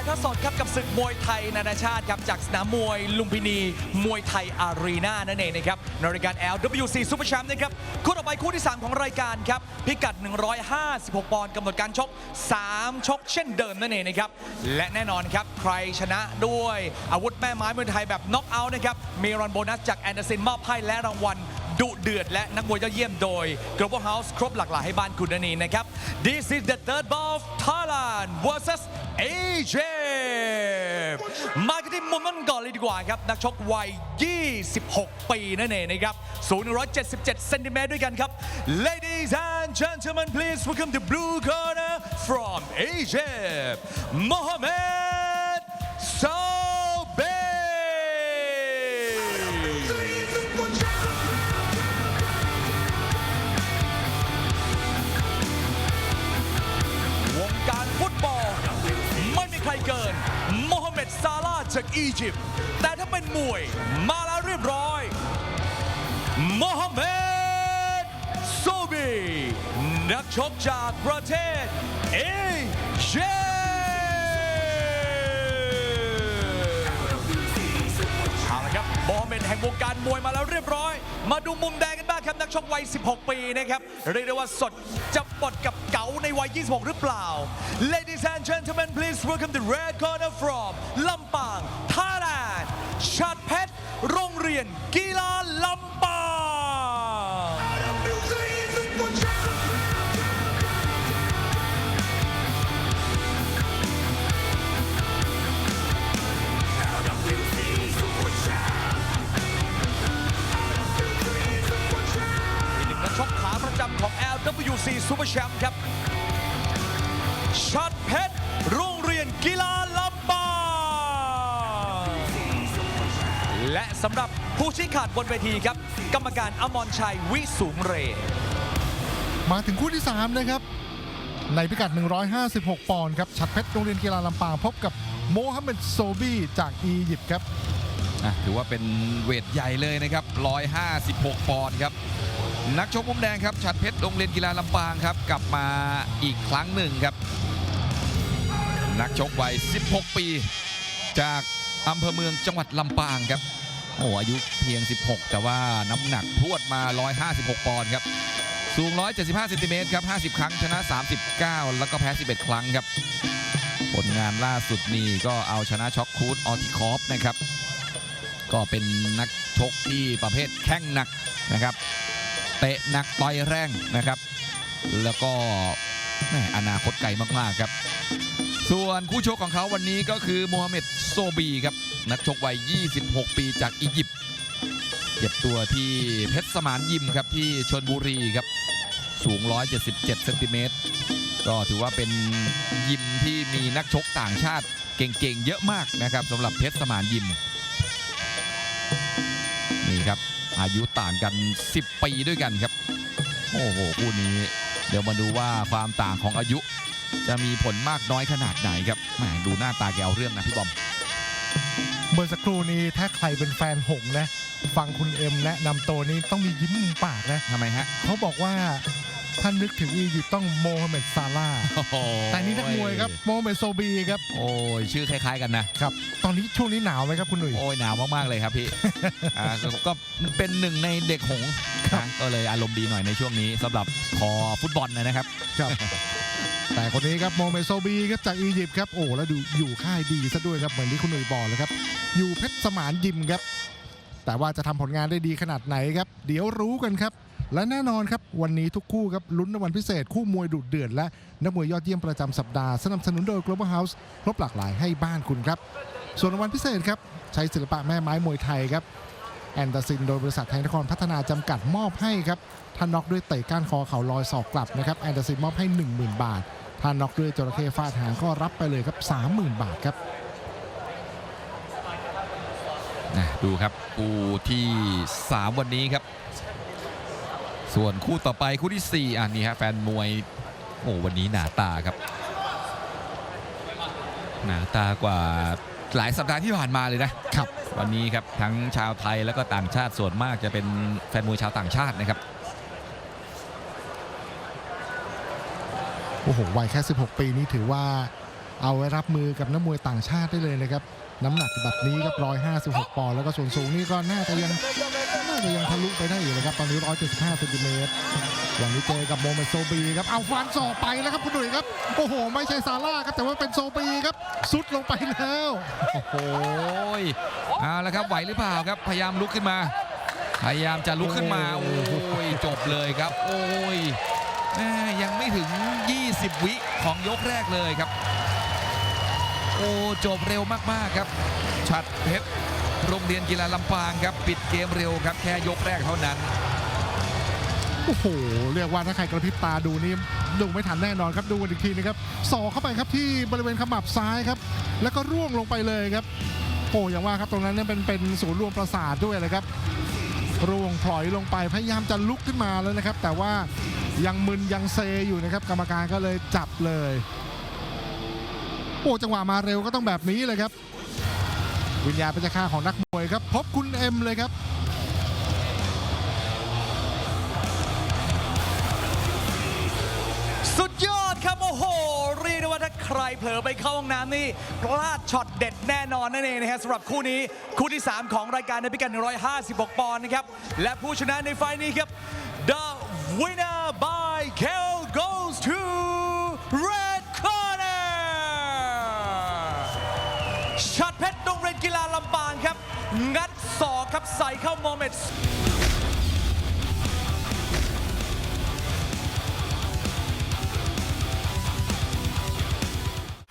ายทอดสดครับกับศึกมวยไทยนานาชาติครับจากสนามมวยลุมพินี มวยไทยอารีนานั่นเองนะครับในรายการ LWC Super Champ นะครับคู่ต่อไปคู่ที่ 3 ของรายการครับพิกัด 156 ปอนด์กำหนดการชก 3 ชกเช่นเดิมนั่นเองนะครับและแน่นอนครับใครชนะด้วยอาวุธแม่ไม้มวยไทยแบบน็อกเอาท์นะครับมีรางวัลโบนัสจากแอนเดอร์สันมอบให้และรางวัลดุเดือดและนักมวยยอดเยี่ยมโดย Global House ครบหลากหลายให้บ้านคุณนั่นเองนะครับ This is the third bout of Thailand versus AJ มากันที่มุมนั้นก่อนเลยดีกว่าครับ นักชกวัย 26 ปีนั่นเองนะครับ สูง 177 เซนติเมตรด้วยกันครับ Ladies and gentlemen please welcome the blue corner from Egypt Mohamed จากอียิปต์แต่ถ้าเป็นมวยมาแล้วเรียบร้อยโมฮัมเหม็ดโซบีนักชกจากประเทศเอเชีย โมฮัมเหม็ดแห่งวงการมวยมาแล้วเรียบร้อย มาดูมุมแดงกันบ้างครับนักชกวัย 16 ปีนะครับเรียกได้ว่าสดจะปดกับเก๋าในวัย 26 หรือเปล่า Ladies and gentlemen please welcome the red corner from ลำปาง Thailand ชัดเพชรโรงเรียนกีฬาลำปาง LWC Super Champ ครับชัดเพชรโรงเรียนกีฬาลำปางและสำหรับผู้ชี้ขาดบนเวทีครับ กรรมการอมรชัยวิสูงเร มาถึงคู่ที่ 3 นะครับ ในพิกัด 156 ปอนด์ครับชัดเพชรโรงเรียนกีฬาลำปางพบกับโมฮัมเหม็ดโซบีจากอียิปต์ครับ อะถือว่าเป็นเวทใหญ่เลยนะครับ 156 ปอนด์ครับ นักชกมุมแดงครับชัดเพชรโรงเรียนกีฬาลำปางครับ กลับมาอีกครั้งหนึ่งครับ นักชกวัย 16 ปี จากอำเภอเมืองจังหวัดลำปางครับโอ้อายุเพียง 16 แต่ว่าน้ำหนักพรวดมา 156 ปอนด์ครับ สูง 175 เซนติเมตรครับ 50 ครั้งชนะ 39 แล้วก็แพ้ 11 ครั้งครับ ผลงานล่าสุดนี่ก็เอาชนะช็อกคูดออทิคอฟนะครับ ก็เป็นนักชกที่ประเภทแข้งหนักนะครับ เตะหนักต่อยแรงนะครับ แล้วก็แม่อนาคตไกลมากๆครับ ส่วนคู่ชกของเขาวันนี้ก็คือโมฮัมเหม็ดโซบีครับ นักชกวัย 26 ปีจากอียิปต์เก็บตัวที่เพชรสมานยิมครับที่ชนบุรีครับ สูง 177เซนติเมตรก็ถือว่าเป็นยิมที่มีนักชกต่างชาติเก่งๆ เยอะมากนะครับสำหรับเพชรสมานยิม อายุต่างกัน 10 ปีด้วยกันครับ โอ้โหคู่นี้ เดี๋ยวมาดูว่าความต่างของอายุ จะมีผลมากน้อยขนาดไหนครับแหมดูหน้าตาแกเอาเรื่องนะพี่บอมเมื่อสักครู่นี้ถ้าใครเป็นแฟนหงส์นะ ฟังคุณเอ็มแนะนำตัวนี้ต้องมียิ้มมุมปากนะทำไมฮะเขาบอกว่า ท่านนึกถึงอียิปต์ต้องโมฮัมเหม็ดซาลาห์โอ้โหแต่นี่นักมวยครับโมฮัมเหม็ดโซบีครับ โอ้ยชื่อคล้าย ๆกันนะครับตอนนี้ช่วงนี้หนาวไหมครับคุณหนุ่ยโอ้ยหนาวมากๆเลยครับพี่อ่าก็ก็เป็นหนึ่งในเด็กหงส์ครับนะก็เลยอารมณ์ดีหน่อยในช่วงนี้สำหรับคอฟุตบอลนะครับครับแต่คนนี้ครับโมฮัมเหม็ดโซบีครับจากอียิปต์ครับโอ้แล้วดูอยู่ค่ายดีซะด้วยครับเหมือนที่คุณหนุ่ยบอกเลยครับ อยู่เพชรสมานยิมครับ แต่ว่าจะทำผลงานได้ดีขนาดไหนครับ เดี๋ยวรู้กันครับ และแน่นอนครับ วันนี้ทุกคู่ครับลุ้นรางวัลพิเศษ คู่มวยดุเดือดและนักมวยยอดเยี่ยมประจำสัปดาห์สนับสนุนโดย Global House ครบหลากหลายให้บ้านคุณครับ ส่วนรางวัลพิเศษครับ ใช้ศิลปะแม่ไม้มวยไทยครับแอนเดอร์ซินโดยบริษัทไทยนครพัฒนาจำกัดมอบให้ครับถ้าน็อกด้วยเตะก้านคอเข่าลอยศอกกลับนะครับแอนเดอร์ซินมอบให้ 10,000 บาทถ้าน็อกด้วยจระเข้ฟาดหางก็รับไปเลยครับ30,000 บาทครับนะดูครับคู่ที่ 3 วันนี้ครับ ส่วนคู่ต่อไปคู่ที่ 4อะนี่ฮะแฟนมวยโอ้วันนี้หนาตาครับ หนาตากว่าหลายสัปดาห์ที่ผ่านมาเลยนะครับ วันนี้ครับทั้งชาวไทยแล้วก็ต่างชาติส่วนมากจะเป็นแฟนมวยชาวต่างชาตินะครับโอ้โหวัยแค่ 16 ปีนี่ถือว่า เอาไว้รับมือกับนักมวยต่างชาติได้เลยนะครับ น้ำหนักแบบนี้ครับ156 ปอนด์แล้วก็ส่วนสูงนี่ก็น่าจะยังน่าจะยังทะลุไปได้อยู่นะครับ ตอนนี้ 175เซนติเมตรวันนี้เจอกับโมเมโซบีครับ เอาฟันศอกไปแล้วครับคุณหนุ่ยครับ โอ้โห ไม่ใช่ซาร่าครับแต่ว่าเป็นโซบีครับสุดลงไปแล้ว โอ้โหเอาละครับไหวหรือเปล่าครับพยายามลุกขึ้นมา พยายามจะลุกขึ้นมาโอ้ยจบเลยครับ โอ้ยยังไม่ถึง 20 วิของยกแรกเลยครับ โอ้จบเร็วมากๆครับ ชัดเพชรโรงเรียนกีฬาลำปางครับ ปิดเกมเร็วครับ แค่ยกแรกเท่านั้น โอ้โห เรียกว่าถ้าใครกระพริบตาดูนี่ดูไม่ทันแน่นอนครับดูกันอีกทีนะครับสอกเข้าไปครับที่บริเวณขมับซ้ายครับ แล้วก็ร่วงลงไปเลยครับโอ้อย่างว่าครับตรงนั้นเนี่ยเป็นเป็นศูนย์รวมประสาทด้วยเลยครับร่วงพลอยลงไปพยายามจะลุกขึ้นมาแล้วนะครับ แต่ว่ายังมึนยังเซอยู่นะครับ กรรมการก็เลยจับเลย โอ้จังหวะมาเร็วก็ต้องแบบนี้เลยครับ วิญญาณเป็นค่าของนักมวยครับ พบคุณเอ็มเลยครับสุดยอดครับ โอ้โหเรียกได้ว่าถ้าใครเผลอไปเข้าห้องน้ำนี่พลาดช็อตเด็ดแน่นอนนั่นเองนะฮะสำหรับคู่นี้คู่ที่ 3 ของรายการในพิกัด 156 ปอนด์นะครับ และผู้ชนะในไฟล์นี้ครับ The winner by KO goes to งัดศอกครับใส่เข้าโมเมนต์